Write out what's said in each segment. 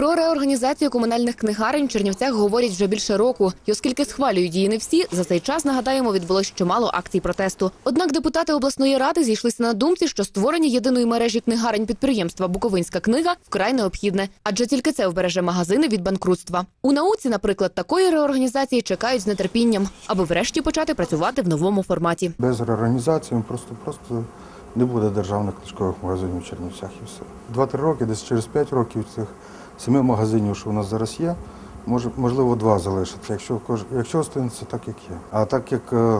Про реорганізацію комунальних книгарень в Чернівцях говорять вже більше року. І оскільки схвалюють її не всі, за цей час нагадаємо відбулось чимало акцій протесту. Однак депутати обласної ради зійшлися на думці, що створення єдиної мережі книгарень підприємства Буковинська книга вкрай необхідне, адже тільки це вбереже магазини від банкрутства. У науці, наприклад, такої реорганізації чекають з нетерпінням, аби врешті почати працювати в новому форматі. Без реорганізації просто, просто не буде державних книжкових магазинів в Чернівцях і все. Два-три роки, десь через п'ять років цих семи магазинів, що у нас зараз є, може, можливо, два залишаться, якщо, якщо останеться так, як є. А так як е,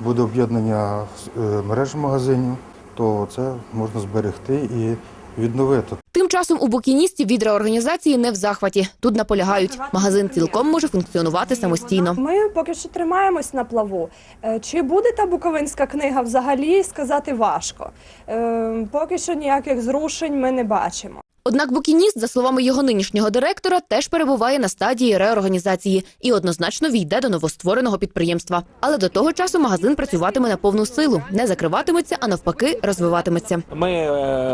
буде об'єднання мереж мережі магазинів, то це можна зберегти і відновити. Тим часом у букіністів від реорганізації не в захваті. Тут наполягають. Магазин цілком може функціонувати самостійно. Ми поки що тримаємось на плаву. Е, Чи буде та буковинська книга взагалі сказати важко? Е, Поки що ніяких зрушень ми не бачимо. Однак букініст, за словами його нинішнього директора, теж перебуває на стадії реорганізації і однозначно війде до новоствореного підприємства. Але до того часу магазин працюватиме на повну силу, не закриватиметься, а навпаки, розвиватиметься. Ми е,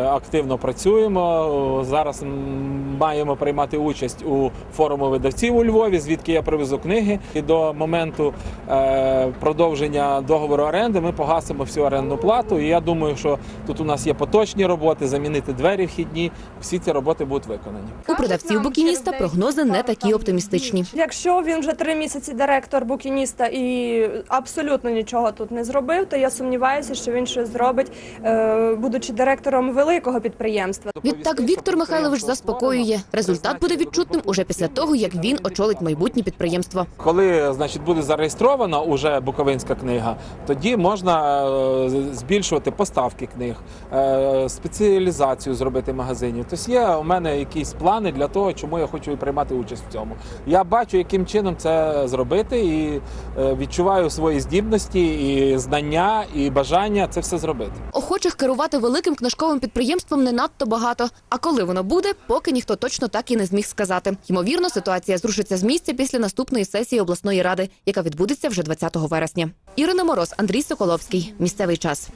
активно працюємо. Зараз маємо приймати участь у форуму видавців у Львові, звідки я привезу книги. І до моменту е, продовження договору оренди ми погасимо всю орендну плату. І я думаю, що тут у нас є поточні роботи, замінити двері вхідні. Всі ці роботи будуть виконані. У продавців букініста прогнози не такі оптимістичні. Якщо він вже три місяці директор букініста і абсолютно нічого тут не зробив, то я сумніваюся, що він щось зробить, е, будучи директором великого підприємства. Відтак Віктор Михайлович заспокоює. Результат буде відчутним уже після того, як він очолить майбутнє підприємство. Коли значить буде зареєстрована уже Буковинська книга, тоді можна е, збільшувати поставки книг, е, спеціалізацію зробити магазинів. Тобто є у мене якісь плани для того, чому я хочу приймати участь в цьому. Я бачу, яким чином це зробити, і е, відчуваю свої здібності, і знання, і бажання це все зробити. Охочих керувати великим книжковим підприємством не надто багато. А коли воно буде, поки ніхто точно так і не зміг сказати. Ймовірно, ситуація зрушиться з місця після наступної сесії обласної ради, яка відбудеться вже 20 вересня. Ірина Мороз, Андрій Соколовський. Місцевий час.